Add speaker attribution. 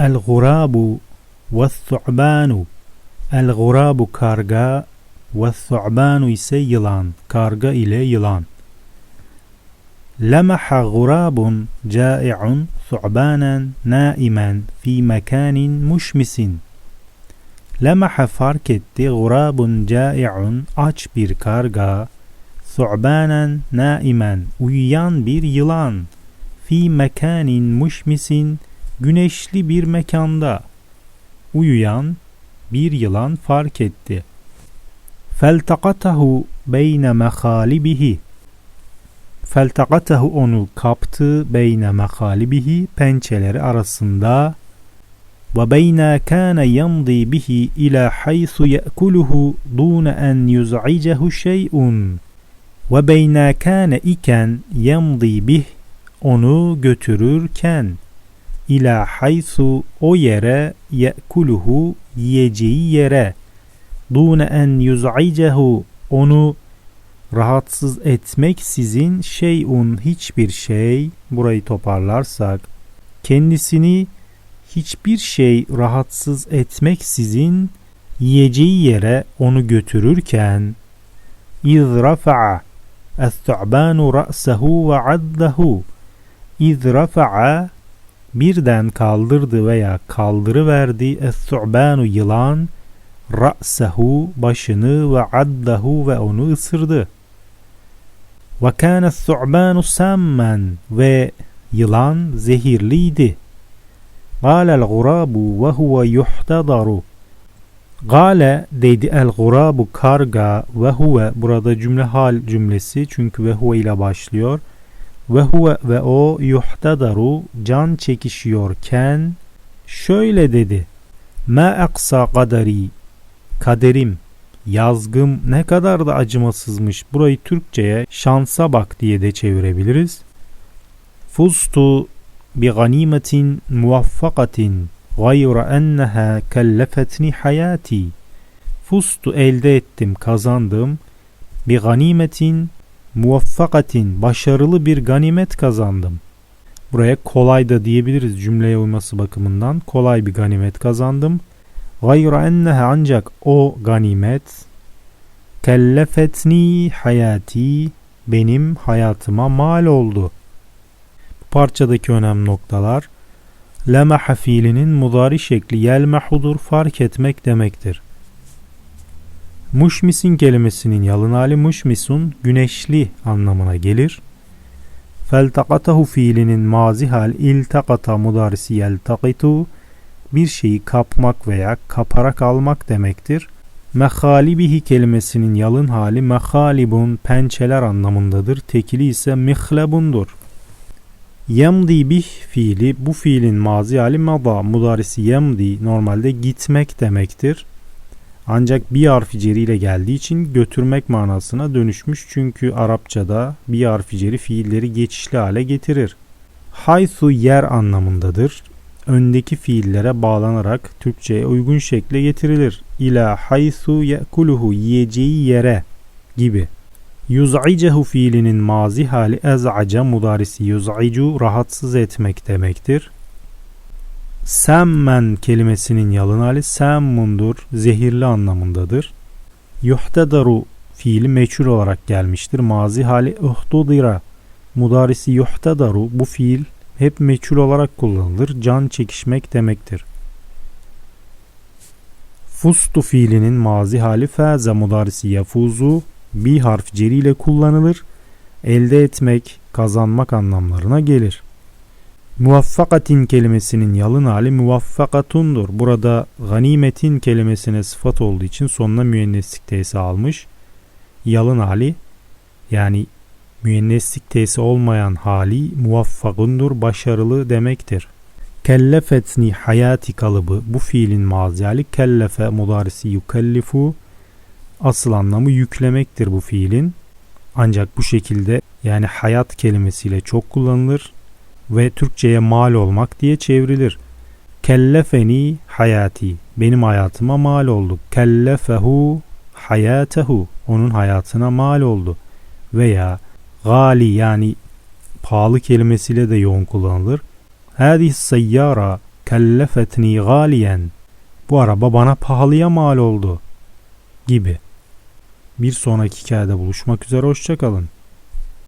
Speaker 1: El-gurabu ve-thu'banu. El-gurabu karga ve-thu'banu ise yılan. Karga ile yılan. Lemaha gurabun cai'un thu'banen naimen fi mekanin muşmisin. Lemaha fark etti gurabun cai'un aç bir karga thu'banen naimen uyuyan bir yılan fi mekanin muşmisin güneşli bir mekanda uyuyan bir yılan fark etti. Feltakatahu beyne mehalibihi Feltakatahu onu kaptı beyne mehalibihi pençeleri arasında. Ve beyne kâne yamdi bihi ila haythu ye'kuluhu dûne en yuz'icehu şey'un. Ve beyne kâne iken yamdi bih onu götürürken ila haythu o yere ye'kuluhu yiyeceği yere. Dûne en yuz'icehu. Onu rahatsız etmek sizin şeyun hiçbir şey burayı toparlarsak kendisini hiçbir şey rahatsız etmek sizin yiyeceği yere onu götürürken iz rafa'a es-thu'banu ra'sehu ve addahu iz birden kaldırdı veya kaldırıverdi es-thu'banu yılan ra'sehu başını ve addahu ve onu ısırdı. Ve kâne thu'bânu sammen ve yılan zehirliydi. Gâlel gurâbu ve huve yuhtadaru. Gale dedi el gurabu karga ve huve burada cümle hal cümlesi çünkü ve huve ile başlıyor. Ve huve ve o yuhtadaru can çekişiyorken şöyle dedi. Ma aksa kaderi kaderim yazgım ne kadar da acımasızmış. Burayı Türkçe'ye şansa bak diye de çevirebiliriz. Fustu bi ganimetin muvaffakatin gayra enneha kellefetni hayati. Fustu elde ettim, kazandım. Bir ganimetin muvaffakatin başarılı bir ganimet kazandım. Buraya kolay da diyebiliriz cümleye uyması bakımından. Kolay bir ganimet kazandım. Gayra enneha ancak o ganimet kellefetni hayati benim hayatıma mal oldu. Bu parçadaki önemli noktalar lemaha fiilinin mudari şekli yelmehudur fark etmek demektir. Muşmisin kelimesinin yalın hali muşmisun güneşli anlamına gelir. Feltakatahu fiilinin mazi hal iltakata mudarisi yeltakitu bir şeyi kapmak veya kaparak almak demektir. Mehalibihi kelimesinin yalın hali mehalibun pençeler anlamındadır. Tekili ise mihlebundur. Yemdi bih fiili bu fiilin mazi hali mada mudarisi yemdi normalde gitmek demektir. Ancak bir harfi ile geldiği için götürmek manasına dönüşmüş çünkü Arapçada bir harfi fiilleri geçişli hale getirir. Haythu yer anlamındadır. Öndeki fiillere bağlanarak Türkçe'ye uygun şekle getirilir. İla haythu ye'kuluhu yiyeceği yere gibi. Yuz'icehu fiilinin mazi hali ez'ace mudarisi yuz'icu rahatsız etmek demektir. Semmen kelimesinin yalın hali semmundur, zehirli anlamındadır. Yuhtedaru fiili meçhul olarak gelmiştir. Mazi hali uhtudira mudarisi yuhtedaru bu fiil hep meçhul olarak kullanılır. Can çekişmek demektir. Fustu fiilinin mazi hali faze mudarisi yafuzu bir harf ceri ile kullanılır. Elde etmek, kazanmak anlamlarına gelir. Muvaffakatin kelimesinin yalın hali muvaffakatundur. Burada ganimetin kelimesine sıfat olduğu için sonuna müenneslik tesi almış. Yalın hali yani müenneslik tesi olmayan hali muvaffakundur, başarılı demektir. Kellefetni hayati kalıbı bu fiilin mazi hali kellefe mudarisi yukellifu asıl anlamı yüklemektir bu fiilin. Ancak bu şekilde yani hayat kelimesiyle çok kullanılır ve Türkçe'ye mal olmak diye çevrilir. Kellefeni hayati benim hayatıma mal oldu. Kellefehu hayatehu onun hayatına mal oldu. Veya gali yani pahalı kelimesiyle de yoğun kullanılır. Hadis seyyara kellefetni galiyen. Bu araba bana pahalıya mal oldu. Gibi. Bir sonraki hikayede buluşmak üzere hoşçakalın.